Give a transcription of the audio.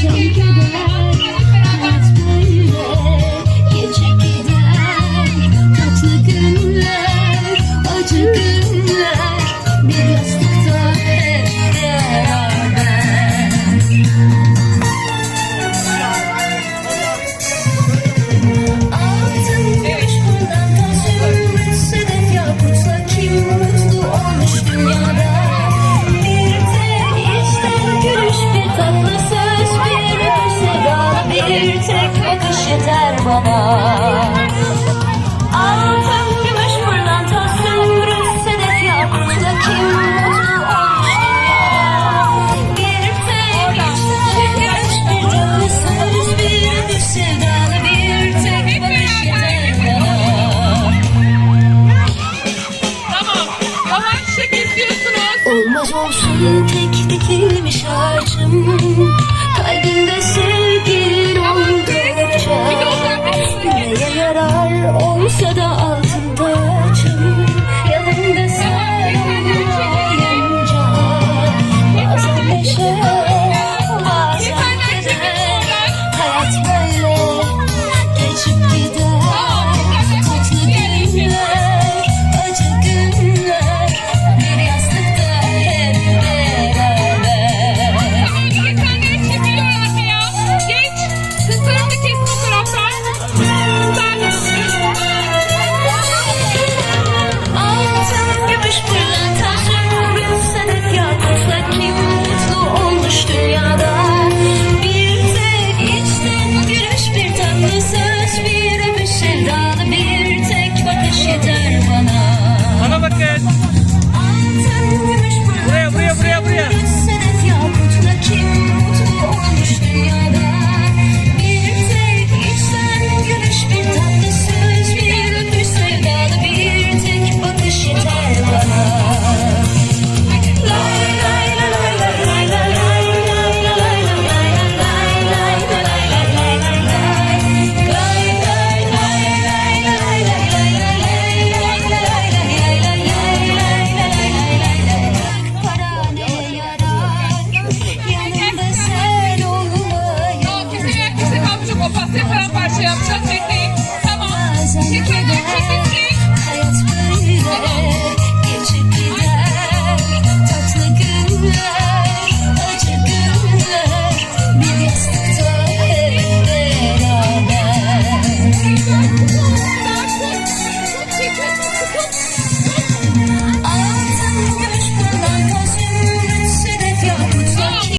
Thank you, girl. Olmaz olsun. Tek dikilmiş ağacım